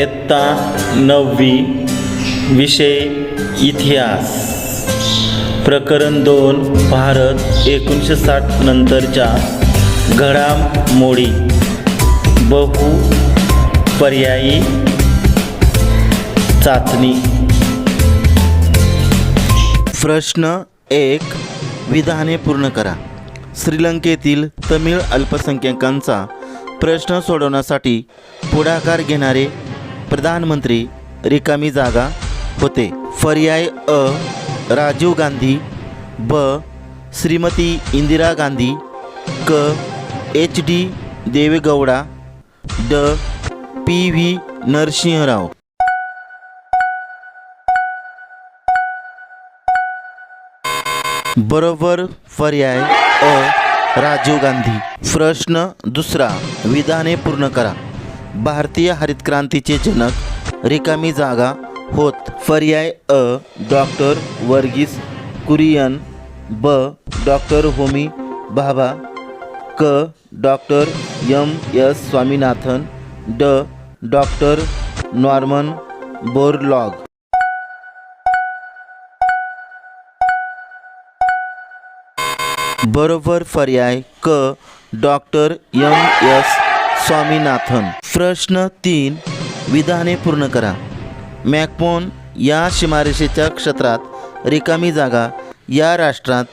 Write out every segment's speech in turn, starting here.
इयत्ता नववी विषय इतिहास. प्रकरण दोन भारत एकोणीसशे साठ नंतरच्या घडामोडी बहु पर्यायी चाचणी. प्रश्न एक विधाने पूर्ण करा. श्रीलंकेतील तमिळ अल्पसंख्याकांचा प्रश्न सोडवण्यासाठी पुढाकार घेणारे प्रधानमंत्री रिकामी जागा होते. पर्याय अ राजीव गांधी ब श्रीमती इंदिरा गांधी क एच डी देवेगौडा ड पी व्ही नरसिंहराव. बरोबर पर्याय अ राजीव गांधी. प्रश्न दुसरा विधाने पूर्ण करा. भारतीय हरित क्रांतीचे जनक रिकामी जागा होत. पर्याय अ डॉक्टर वर्गीस कुरियन ब डॉक्टर होमी भाभा क डॉक्टर यम एस स्वामीनाथन ड डॉक्टर नॉर्मन बोरलॉग. बरोबर पर्याय क डॉक्टर यम एस स्वामीनाथन. प्रश्न तीन विधाने पूर्ण करा. मॅकमोन या सीमारेषेच्या क्षेत्रात रिकामी जागा. या राष्ट्रात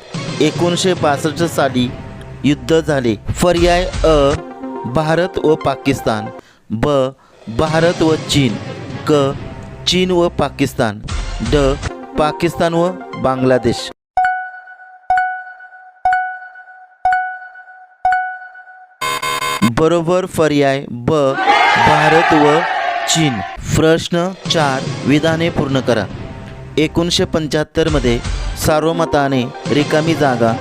एकोणीसशे पासष्ट साली युद्ध झाले. पर्याय अ भारत व पाकिस्तान. ब भारत व चीन. क चीन व पाकिस्तान. ड पाकिस्तान व बांगलादेश. बरोबर पर्याय ब भारत व चीन. प्रश्न चार विधाने पूर्ण करा. एकोणीसशे पंच्याहत्तरमध्ये सार्वमताने रिकामी जागा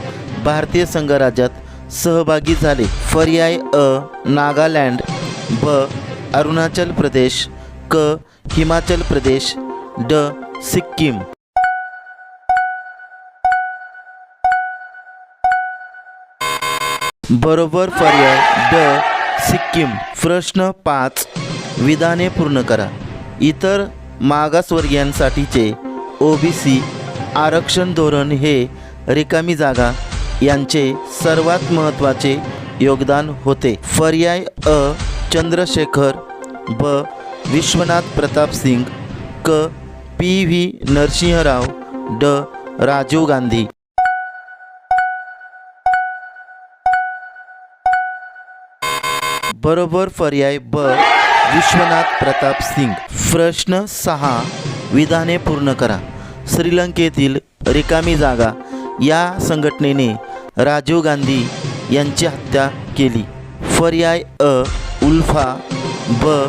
भारतीय संघराज्यात सहभागी झाले. पर्याय अ नागालँड ब अरुणाचल प्रदेश क हिमाचल प्रदेश ड सिक्कीम. बरोबर पर्याय ड सिक्कीम. प्रश्न पाच. विधाने पूर्ण करा. इतर मागासवर्गीयांसाठीचे ओ बी सी आरक्षण धोरण हे रिकामी जागा यांचे सर्वात महत्त्वाचे योगदान होते. पर्याय अ. चंद्रशेखर ब. विश्वनाथ प्रताप सिंग क. पी. व्ही. नरसिंहराव ड. राजीव गांधी. बरोबर पर्याय ब विश्वनाथ प्रताप सिंग. प्रश्न सहा. विधाने पूर्ण करा. श्रीलंकेतील रिकामी जागा या संघटनेने राजीव गांधी यांची हत्या केली. पर्याय अ. उल्फा ब.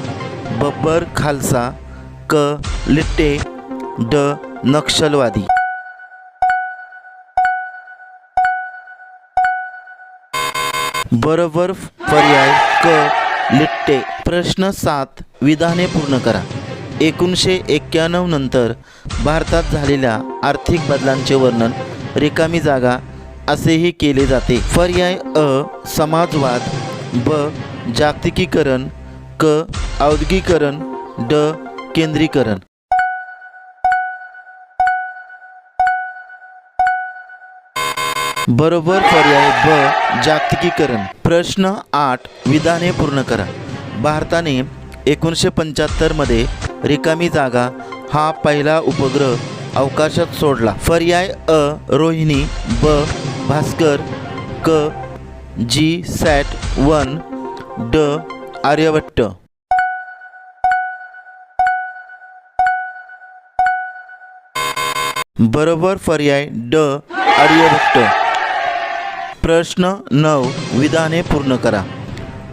बब्बर खालसा क. लिट्टे ड. नक्षलवादी. बरोबर पर्याय क लिट्टे. प्रश्न सात. विधाने पूर्ण करा. एकोणीसशे एक्क्याण्णव नंतर भारतात झालेल्या आर्थिक बदलांचे वर्णन रिकामी जागा असेही केले जाते. पर्याय अ समाजवाद. ब जागतिकीकरण. क औद्योगिकरण ड केंद्रीकरण. बरोबर पर्याय ब जागतिकीकरण. प्रश्न आठ विधाने पूर्ण करा. भारताने एकोणीसशे पंच्याहत्तरमध्ये रिकामी जागा हा पहिला उपग्रह अवकाशात सोडला. पर्याय अ रोहिणी ब भास्कर क जी सॅट वन ड आर्यभट्ट. बरोबर पर्याय ड आर्यभट्ट. प्रश्न नऊ. विधाने पूर्ण करा.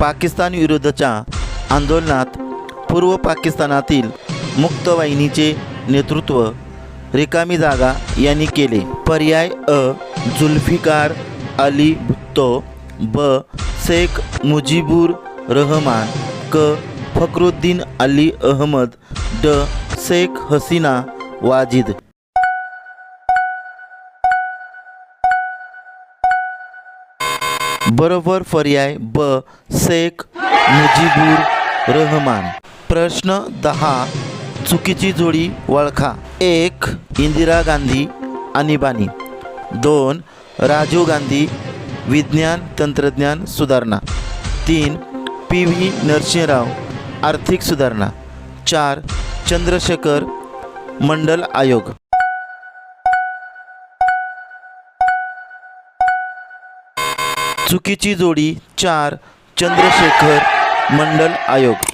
पाकिस्तान विरुद्धच्या आंदोलनात पूर्व पाकिस्तानातील मुक्तवाहिनीचे नेतृत्व रिकामी जागा यांनी केले. पर्याय अ. जुल्फिकार अली भुत्तो ब. शेख मुजीबुर रहमान क. फखरुद्दीन अली अहमद ड. शेख हसीना वाजिद बरोबर पर्याय ब शेख मुजीबुर रहमान. प्रश्न दहा चुकीची जोडी ओळखा एक इंदिरा गांधी आणीबाणी दोन राजीव गांधी विज्ञान तंत्रज्ञान सुधारणा. तीन पी व्ही नरसिंहराव आर्थिक सुधारणा. चार चंद्रशेखर मंडल आयोग. चुकीची जोडी चार चंद्रशेखर मंडल आयोग.